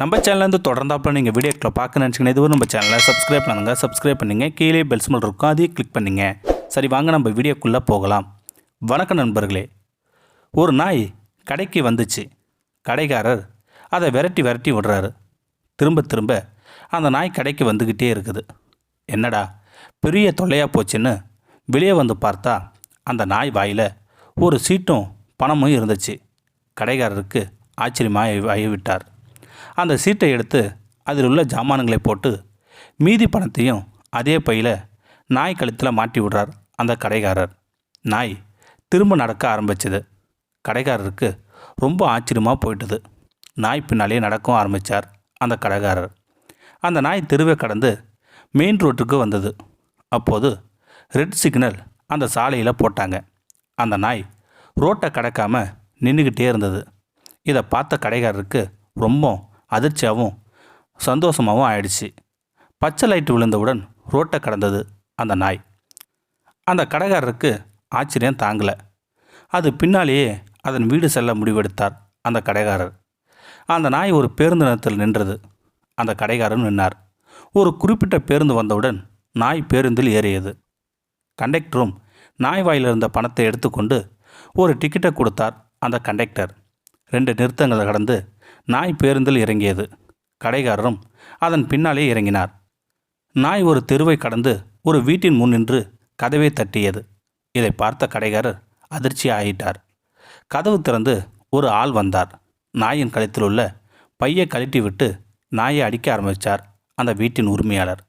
நம்ம சேனல்லேருந்து தொடர்ந்தாப்பில் நீங்கள் வீடியோக்களை பார்க்க நினச்சிங்கன்னா இதுவும் நம்ம சேனலை சப்ஸ்கிரைப் பண்ணுங்கள் சப்ஸ்கிரைப் பண்ணுங்கள் கீழே பெல்ஸ் சிம்பிள் இருக்கும். அதையும் கிளிக் பண்ணுங்கள் சரி வாங்க நம்ம வீடியோக்குள்ளே போகலாம். வணக்கம் நண்பர்களே. ஒரு நாய் கடைக்கு வந்துச்சு. கடைக்காரர் அதை விரட்டி விரட்டி விடுறாரு. திரும்ப திரும்ப அந்த நாய் கடைக்கு வந்துக்கிட்டே இருக்குது. என்னடா பெரிய தொல்லையாக போச்சுன்னு வெளியே வந்து பார்த்தா அந்த நாய் வாயில் ஒரு சீட்டும் பணமும் இருந்துச்சு. கடைக்காரருக்கு ஆச்சரியமாக ஆகிவிட்டார். அந்த சீட்டை எடுத்து அதில் உள்ள ஜாமான்களை போட்டு மீதி பணத்தையும் அதே பையில் நாய் கழுத்தில் மாட்டி விடுறார் அந்த கடைக்காரர். நாய் திரும்ப நடக்க ஆரம்பிச்சது. கடைக்காரருக்கு ரொம்ப ஆச்சரியமாக போயிட்டுது. நாய் பின்னாலே நடக்கவும் ஆரம்பித்தார் அந்த கடைக்காரர். அந்த நாய் தெருவை கடந்து மெயின் ரோட்டுக்கு வந்தது. அப்போது ரெட் சிக்னல் அந்த சாலையில் போட்டாங்க. அந்த நாய் ரோட்டை கடக்காமல் நின்றுக்கிட்டே இருந்தது. இதை பார்த்த கடைக்காரருக்கு ரொம்ப அதிர்ச்சியாகவும் சந்தோஷமாகவும் ஆயிடுச்சு. பச்சை லைட் விழுந்தவுடன் ரோட்டை கடந்தது அந்த நாய். அந்த கடைக்காரருக்கு ஆச்சரியம் தாங்கலை. அது பின்னாலேயே அதன் வீடு செல்ல முடிவெடுத்தார் அந்த கடைக்காரர். அந்த நாய் ஒரு பேருந்து நிலத்தில் நின்றது. அந்த கடைக்காரன் நின்னார். ஒரு குறிப்பிட்ட பேருந்து வந்தவுடன் நாய் பேருந்தில் ஏறியது. கண்டக்டரும் நாய் வாயில் இருந்த பணத்தை எடுத்துக்கொண்டு ஒரு டிக்கெட்டை கொடுத்தார் அந்த கண்டக்டர். ரெண்டு நிறுத்தங்களை கடந்து நாய் பேருந்தில் இறங்கியது. கடைக்காரரும் அதன் பின்னாலே இறங்கினார். நாய் ஒரு தெருவை கடந்து ஒரு வீட்டின் முன் நின்று கதவை தட்டியது. இதை பார்த்த கடைக்காரர் அதிர்ச்சி ஆயிட்டார் கதவு திறந்து ஒரு ஆள் வந்தார். நாயின் கழுத்தில் உள்ள பையை கழட்டி விட்டு நாயை அடிக்க ஆரம்பித்தார் அந்த வீட்டின் உரிமையாளர்.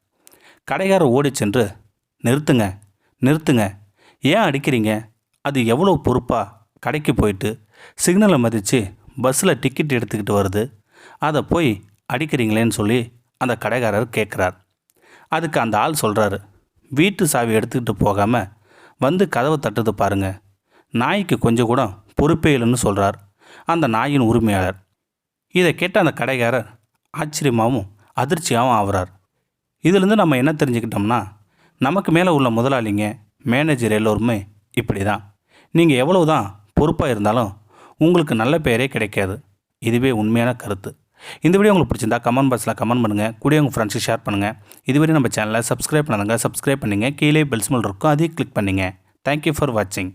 கடைக்காரர் ஓடிச் சென்று நிறுத்துங்க நிறுத்துங்க. ஏன் அடிக்கிறீங்க? அது எவ்வளோ பொறுப்பாக கடைக்கு போயிட்டு சிக்னலை மதித்து பஸ்ஸில் டிக்கெட் எடுத்துக்கிட்டு வருது. அதை போய் அடிக்கிறீங்களேன்னு சொல்லி அந்த கடைக்காரர் கேட்குறார். அதுக்கு அந்த ஆள் சொல்கிறாரு வீட்டு சாவி எடுத்துக்கிட்டு போகாமல் வந்து கதவை தட்டுது பாருங்கள் நாய்க்கு கொஞ்சம் கூட பொறுப்பே இல்லைன்னு சொல்கிறார் அந்த நாயின் உரிமையாளர். இதை கேட்ட அந்த கடைக்காரர் ஆச்சரியமாகவும் அதிர்ச்சியாகவும் ஆகிறார். இதிலேருந்து நம்ம என்ன தெரிஞ்சுக்கிட்டோம்னா நமக்கு மேலே உள்ள முதலாளிங்க மேனேஜர் எல்லோருமே இப்படி தான் நீங்கள் எவ்வளவு தான் பொறுப்பாக இருந்தாலும் உங்களுக்கு நல்ல பெயரே கிடைக்காது. இதுவே உண்மையான கருத்து. இந்த வீடியோ உங்களுக்கு பிடிச்சிருந்தா கமெண்ட் பாக்ஸில் கமெண்ட் பண்ணுங்கள் கூட உங்கள் ஃப்ரெண்ட்ஸுக்கு ஷேர் பண்ணுங்கள் இதுவரை நம்ம சேனலை சப்ஸ்கிரைப் பண்ணுங்க சப்ஸ்கிரைப் பண்ணுங்கள் கீழே பெல்ஸ்மல் இருக்கும். அதையும் கிளிக் பண்ணுங்கள் தேங்க்யூ ஃபார் வாட்சிங்